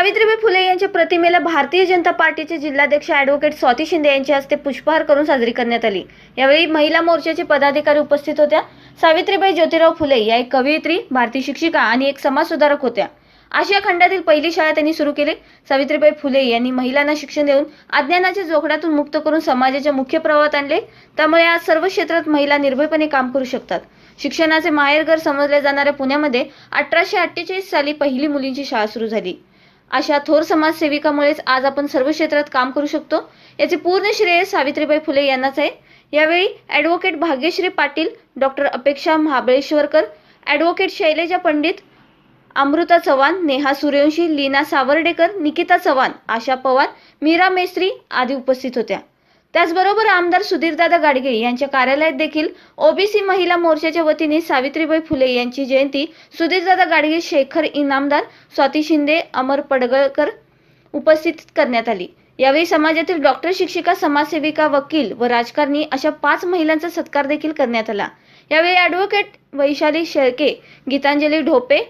सावित्रीबाई फुले यांच्या प्रतिमेला भारतीय जनता पार्टीचे जिल्हाध्यक्ष ॲडव्होकेट स्वाती शिंदे यांच्या हस्ते पुष्पहार करून साजरी करण्यात आली. यावेळी महिला मोर्चाचे पदाधिकारी उपस्थित होत्या. सावित्रीबाई ज्योतिराव फुले या एक कवयित्री भारतीय शिक्षिका आणि एक समाजसुधारक होत्या. आशिया खंडातील पहिली शाळा त्यांनी सुरू केली. सावित्रीबाई फुले यांनी महिलांना शिक्षण देऊन अज्ञानाच्या जोखडातून मुक्त करून समाजाच्या मुख्य प्रवाहात आणले. त्यामुळे आज सर्व क्षेत्रात महिला निर्भयपणे काम करू शकतात. शिक्षणाचे माहेरघर समजले जाणाऱ्या पुण्यामध्ये अठराशे अठ्ठेचाळीस साली पहिली मुलींची शाळा सुरू झाली. अशा थोर समाजसेविकामुळेच आज आपण सर्व क्षेत्रात काम करू शकतो. याचे पूर्ण श्रेय सावित्रीबाई फुले यांनाच आहे. यावेळी advocate Bhagyashree Patil doctor Apeksha Mahabaleshwarkar advocate Selja Pandit Amruta Chavan Neha Suryavanshi Leena Sawardekar Nikita Chavan Asha Pawar Meera Mestri आदी उपस्थित होत्या. त्याचबरोबर आमदार सुधीरदादा गाडगे यांच्या कार्यालयात देखील ओबीसी महिला मोर्चाच्या वतीने सावित्रीबाई फुले यांची जयंती. सुधीरदादा गाडगे शेखर इनामदार स्वाती शिंदे अमर पडगळकर उपस्थित करण्यात आली. यावेळी समाजातील डॉक्टर शिक्षिका समाजसेविका वकील व राजकारणी अशा पाच महिलांचा सत्कार देखील करण्यात आला. यावेळी ॲडव्होकेट वैशाली शेळके गीतांजली ढोपे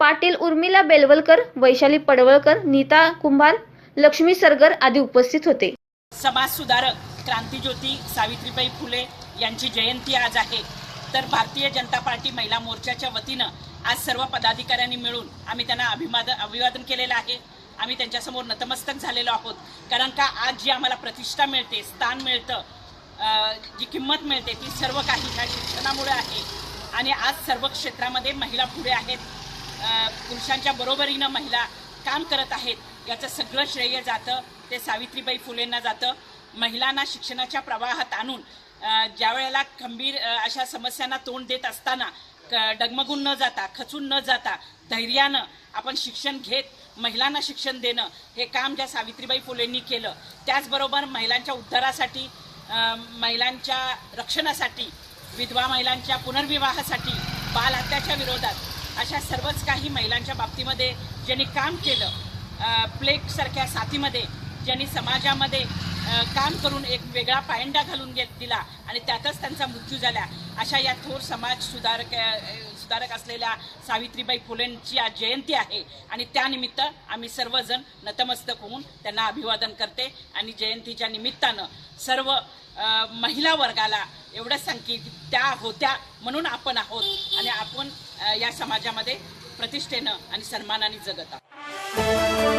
पाटील उर्मिला बेलवलकर वैशाली पडवळकर नीता कुंभार लक्ष्मी सरगर आदी उपस्थित होते. समाज सुधारक क्रांतीज्योती सावित्रीबाई फुले यांची जयंती आज आहे. तर भारतीय जनता पार्टी महिला मोर्चाच्या वतीनं आज सर्व पदाधिकाऱ्यांनी मिळून आम्ही त्यांना अभिवाद अभिवादन केलेलं आहे. आम्ही त्यांच्यासमोर नतमस्तक झालेलो आहोत. कारण का आज जी आम्हाला प्रतिष्ठा मिळते स्थान मिळतं जी किंमत मिळते ती सर्व काही ह्या शिक्षणामुळे आहे. आणि आज सर्व क्षेत्रामध्ये महिला पुढे आहेत. पुरुषांच्या बरोबरीनं महिला काम करत आहेत. याचं सगळं श्रेय जातं ते सावित्रीबाई फुलेंना जातं. महिलांना शिक्षणाच्या प्रवाहात आणून ज्या वेळेला खंबीर अशा समस्यांना तोंड देत असताना क- डगमगून न जाता खचून न जाता धैर्यानं आपण शिक्षण घेत महिलांना शिक्षण देणं हे काम ज्या सावित्रीबाई फुलेंनी केलं त्याचबरोबर महिलांच्या उद्धारासाठी महिलांच्या रक्षणासाठी विधवा महिलांच्या पुनर्विवाहासाठी बालहत्याच्या विरोधात अशा सर्वच काही महिलांच्या बाबतीमध्ये ज्यांनी काम केलं प्लेगसारख्या साथीमध्ये ज्यांनी समाजामध्ये काम करून एक वेगळा पायंडा घालून गे दिला आणि त्यातच त्यांचा मृत्यू झाला. अशा या थोर समाज सुधारक सुधारक असलेल्या सावित्रीबाई फुलेंची आज जयंती आहे आणि त्यानिमित्त आम्ही सर्वजण नतमस्तक होऊन त्यांना अभिवादन करते आणि जयंतीच्या निमित्तानं सर्व महिला वर्गाला एवढंच सांगते की त्या होत्या म्हणून आपण आहोत आणि आपण या समाजामध्ये प्रतिष्ठेनं आणि सन्मानाने जगत आहोत.